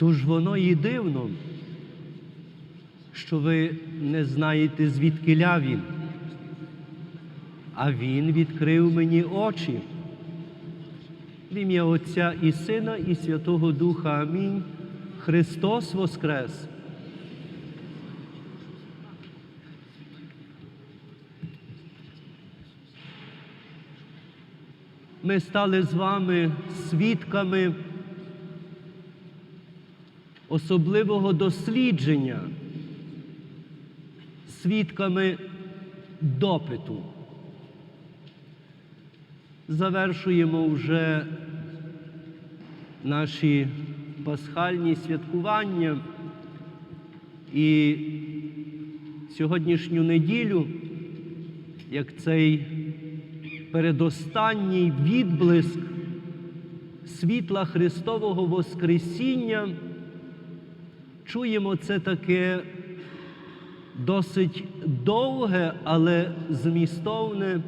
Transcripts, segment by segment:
Тож воно і дивно, що ви не знаєте, звідки він. А Він відкрив мені очі. В ім'я Отця і Сина, і Святого Духа. Амінь. Христос Воскрес! Ми стали з вами свідками особливого дослідження, свідками допиту. Завершуємо вже наші пасхальні святкування і сьогоднішню неділю, як цей передостанній відблиск світла Христового Воскресіння, чуємо це таке досить довге, але змістовне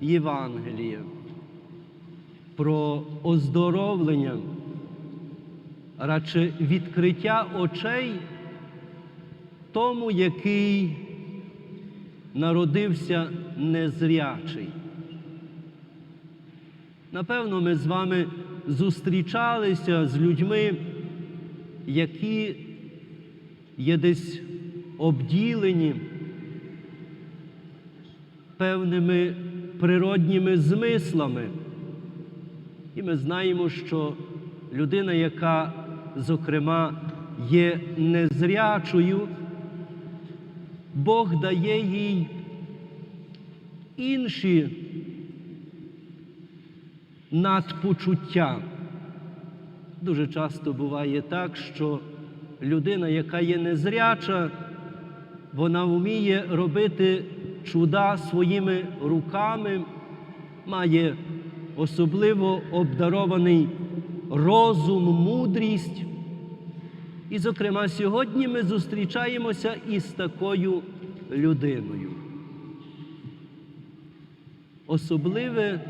Євангеліє про оздоровлення, радше відкриття очей тому, який народився незрячий. Напевно, ми з вами зустрічалися з людьми, які є десь обділені певними природніми змислами. І ми знаємо, що людина, яка, зокрема, є незрячою, Бог дає їй інші надпочуття. Дуже часто буває так, що людина, яка є незряча, вона вміє робити чуда своїми руками, має особливо обдарований розум, мудрість. І, зокрема, сьогодні ми зустрічаємося із такою людиною. Особливе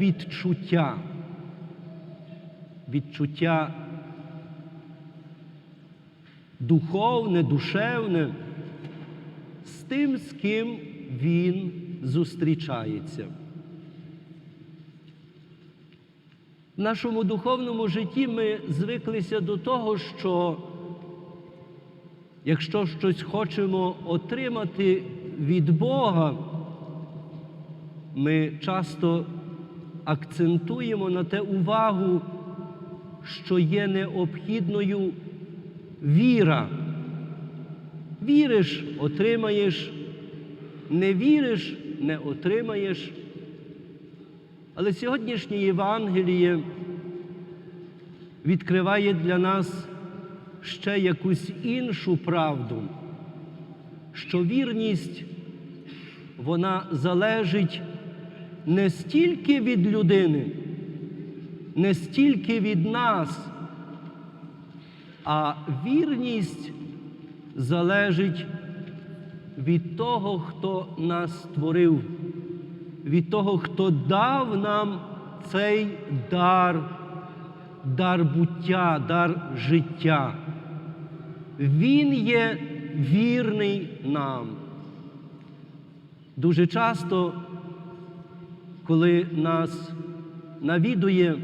відчуття, відчуття духовне, душевне з тим, з ким він зустрічається. В нашому духовному житті ми звиклися до того, що якщо щось хочемо отримати від Бога, ми часто акцентуємо на те увагу, що є необхідною віра. Віриш, отримаєш, не віриш, не отримаєш. Але сьогоднішнє Євангеліє відкриває для нас ще якусь іншу правду, що вірність вона залежить не стільки від людини, не стільки від нас, а вірність залежить від того, хто нас створив, від того, хто дав нам цей дар, дар буття, дар життя. Він є вірний нам. Дуже часто, коли нас навідує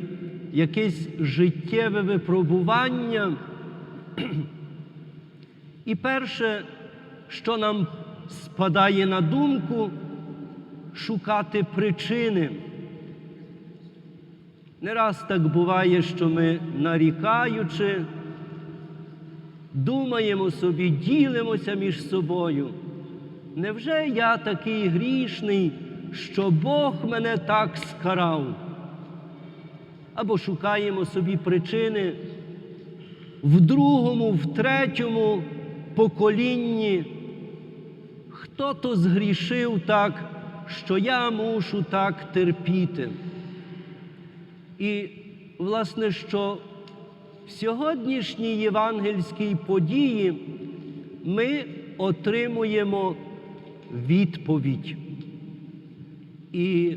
якесь життєве випробування, і перше, що нам спадає на думку, шукати причини. Не раз так буває, що ми нарікаючи, думаємо собі, ділимося між собою. Невже я такий грішний, що Бог мене так скарав? Або шукаємо собі причини в другому, в третьому поколінні. Хто то згрішив так, що я мушу так терпіти? І, власне, що в сьогоднішній євангельській події ми отримуємо відповідь. І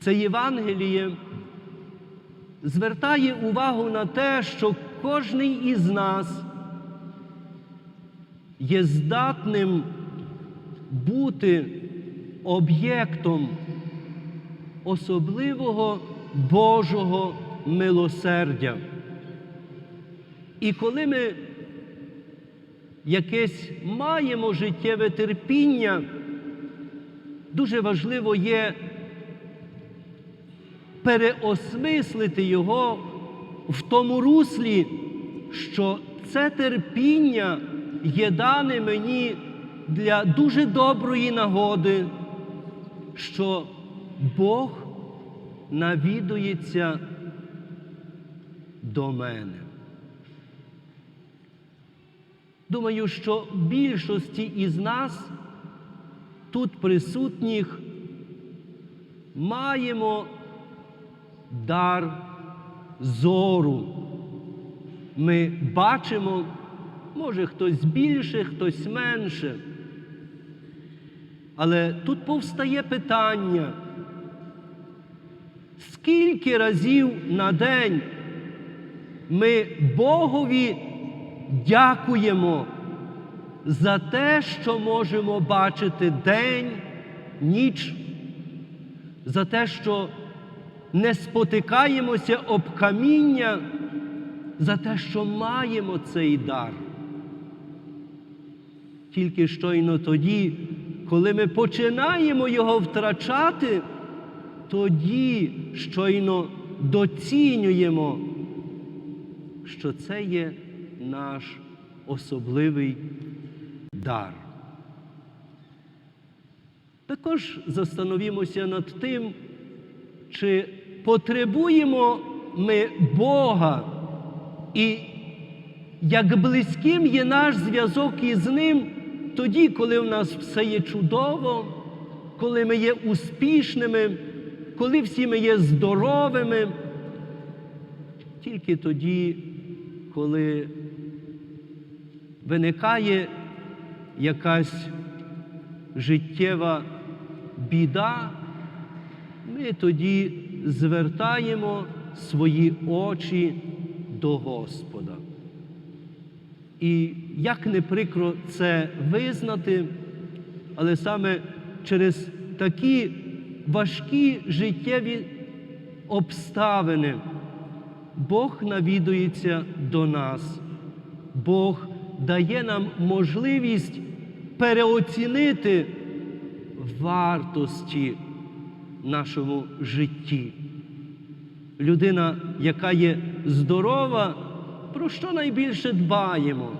це Євангеліє звертає увагу на те, що кожний із нас є здатним бути об'єктом особливого Божого милосердя. І коли ми якесь маємо життєве терпіння, дуже важливо є переосмислити його в тому руслі, що це терпіння є дане мені для дуже доброї нагоди, що Бог навідується до мене. Думаю, що більшості із нас, тут присутніх, маємо дар зору. Ми бачимо, може хтось більше, хтось менше. Але тут повстає питання, скільки разів на день ми Богові дякуємо за те, що можемо бачити день, ніч, за те, що не спотикаємося об каміння, за те, що маємо цей дар. Тільки щойно тоді, коли ми починаємо його втрачати, тоді щойно доцінюємо, що це є наш особливий дар. Також застановімося над тим, чи потребуємо ми Бога. І як близьким є наш зв'язок із Ним тоді, коли в нас все є чудово, коли ми є успішними, коли всі ми є здоровими, тільки тоді, коли виникає якась життєва біда, ми тоді звертаємо свої очі до Господа. І як не прикро це визнати, але саме через такі важкі життєві обставини Бог навідується до нас, Бог дає нам можливість переоцінити вартості нашому житті. Людина, яка є здорова, про що найбільше дбаємо?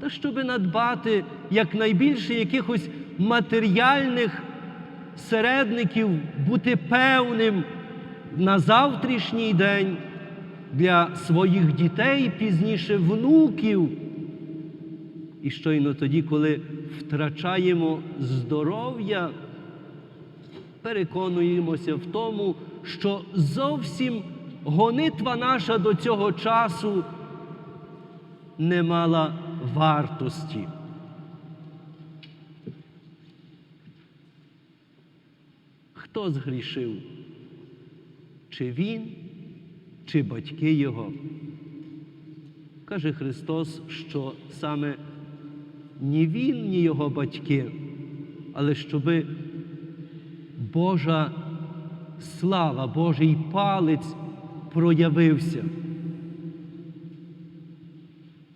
Та щоб надбати якнайбільше якихось матеріальних середників, бути певним на завтрашній день для своїх дітей, пізніше внуків. І щойно тоді, коли втрачаємо здоров'я, переконуємося в тому, що зовсім гонитва наша до цього часу не мала вартості. Хто згрішив? Чи він, чи батьки його? Каже Христос, що саме ні він, ні його батьки, але щоби Божа слава, Божий палець проявився.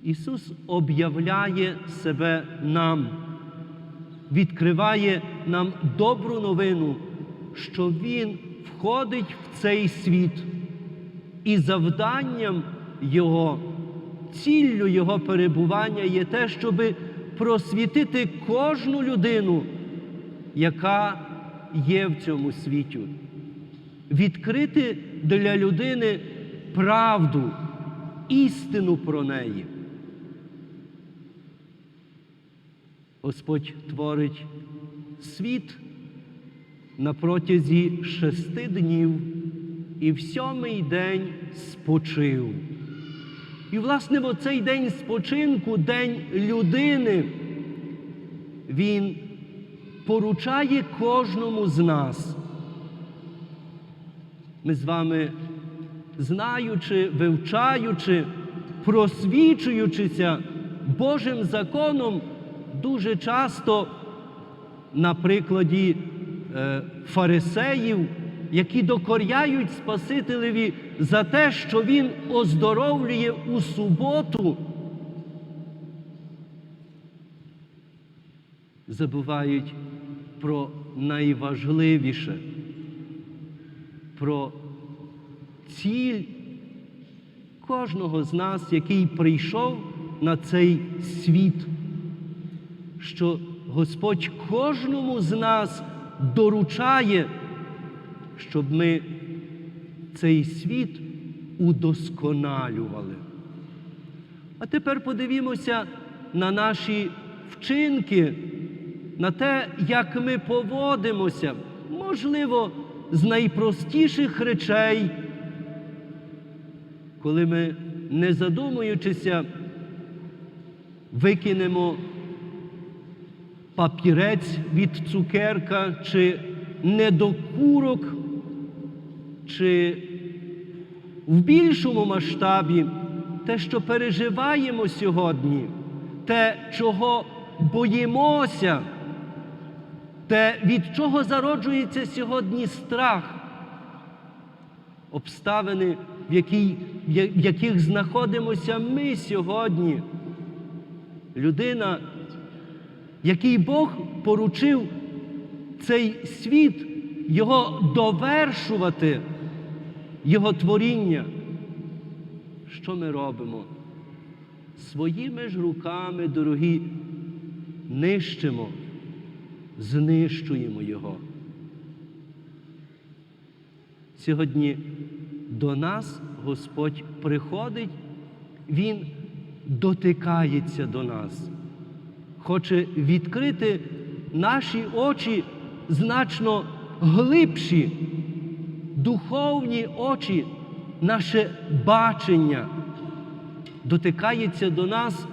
Ісус об'являє себе нам, відкриває нам добру новину, що Він входить в цей світ і завданням Його, ціллю Його перебування є те, щоб просвітити кожну людину, яка є в цьому світі, відкрити для людини правду, істину про неї. Господь творить світ на протязі шести днів і в сьомий день спочив. І, власне, в цей день спочинку, день людини, він поручає кожному з нас. Ми з вами знаючи, вивчаючи, просвічуючися Божим законом, дуже часто на прикладі е, фарисеїв, які докоряють Спасителеві за те, що Він оздоровлює у суботу, забувають про найважливіше, про ціль кожного з нас, який прийшов на цей світ, що Господь кожному з нас доручає, щоб ми цей світ удосконалювали. А тепер подивімося на наші вчинки, на те, як ми поводимося, можливо, з найпростіших речей, коли ми, не задумуючися, викинемо папірець від цукерка чи недокурок, чи в більшому масштабі те, що переживаємо сьогодні, те, чого боїмося, те, від чого зароджується сьогодні страх, обставини, в, якій, в яких знаходимося ми сьогодні. Людина, який Бог поручив цей світ, його довершувати, його творіння. Що ми робимо? Своїми ж руками, дорогі, нищимо, знищуємо його. Сьогодні до нас Господь приходить, Він дотикається до нас, хоче відкрити наші очі значно глибші, духовні очі, наше бачення, дотикається до нас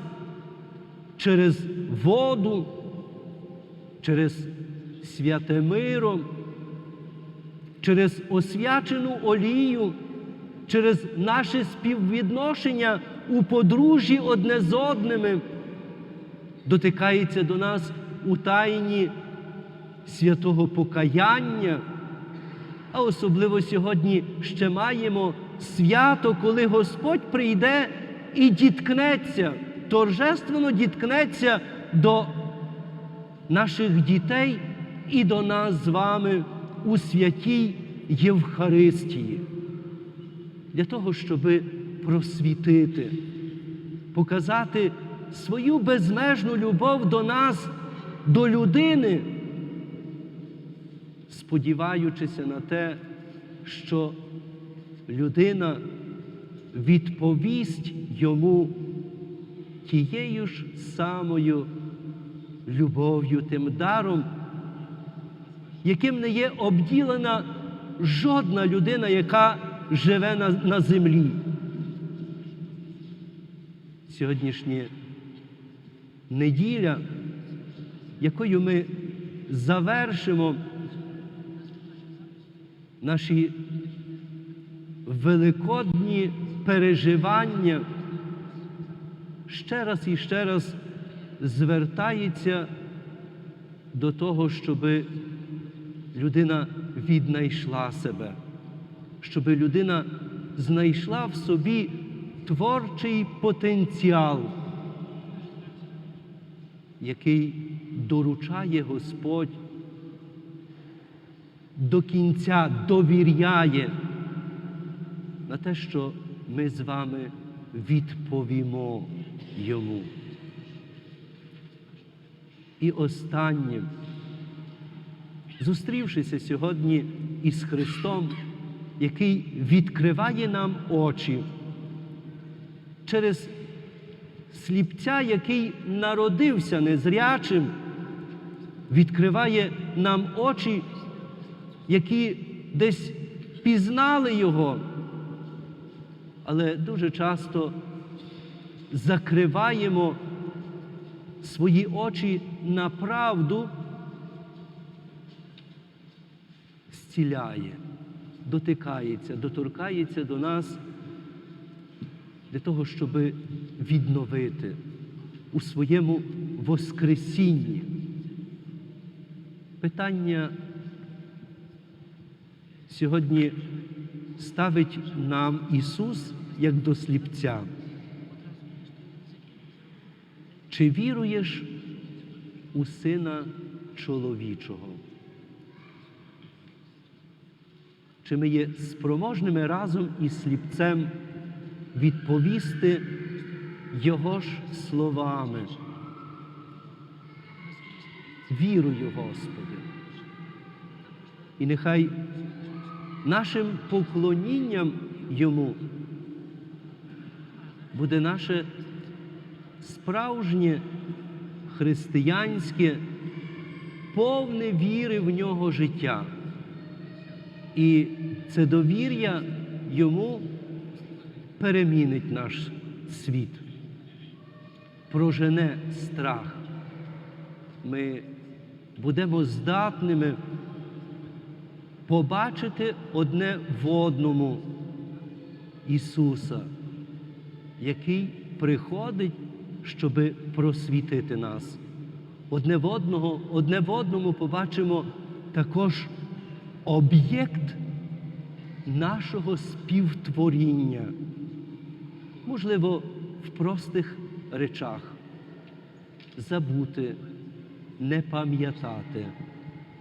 через воду, через святе миро, через освячену олію, через наше співвідношення у подружжі одне з одними, дотикається до нас у тайні святого покаяння. А особливо сьогодні ще маємо свято, коли Господь прийде і діткнеться, торжественно діткнеться до наших дітей і до нас з вами у святій Євхаристії. Для того, щоб просвітити, показати свою безмежну любов до нас, до людини, сподіваючися на те, що людина відповість йому тією ж самою любов'ю, тим даром, яким не є обділена жодна людина, яка живе на, на землі. Сьогоднішня неділя, якою ми завершимо наші великодні переживання, ще раз і ще раз звертається до того, щоб людина віднайшла себе, щоб людина знайшла в собі творчий потенціал, який доручає Господь до кінця довіряє на те, що ми з вами відповімо йому. І останнє, зустрівшися сьогодні із Христом, який відкриває нам очі через сліпця, який народився незрячим, відкриває нам очі, які десь пізнали Його, але дуже часто закриваємо свої очі на правду, зціляє, дотикається, доторкається до нас для того, щоб відновити у своєму Воскресінні. Питання сьогодні ставить нам Ісус як до сліпця. Чи віруєш у Сина чоловічого? Чи ми є спроможними разом із сліпцем відповісти Його ж словами? Вірую, Господи. І нехай нашим поклонінням Йому буде наше справжнє християнське, повне віри в нього життя. І це довір'я йому перемінить наш світ, прожене страх. Ми будемо здатними побачити одне в одному Ісуса, який приходить, щоб просвітити нас. Одне в одного, одне в одному побачимо також об'єкт нашого співтворіння, можливо, в простих речах. Забути, не пам'ятати,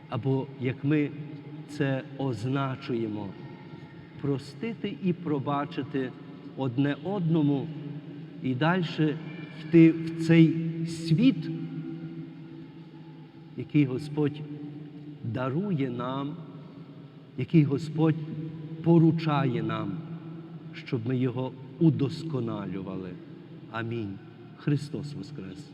або як ми це означуємо, простити і пробачити одне одному і далі йти в цей світ, який Господь дарує нам, який Господь поручає нам, щоб ми його удосконалювали. Амінь. Христос Воскрес!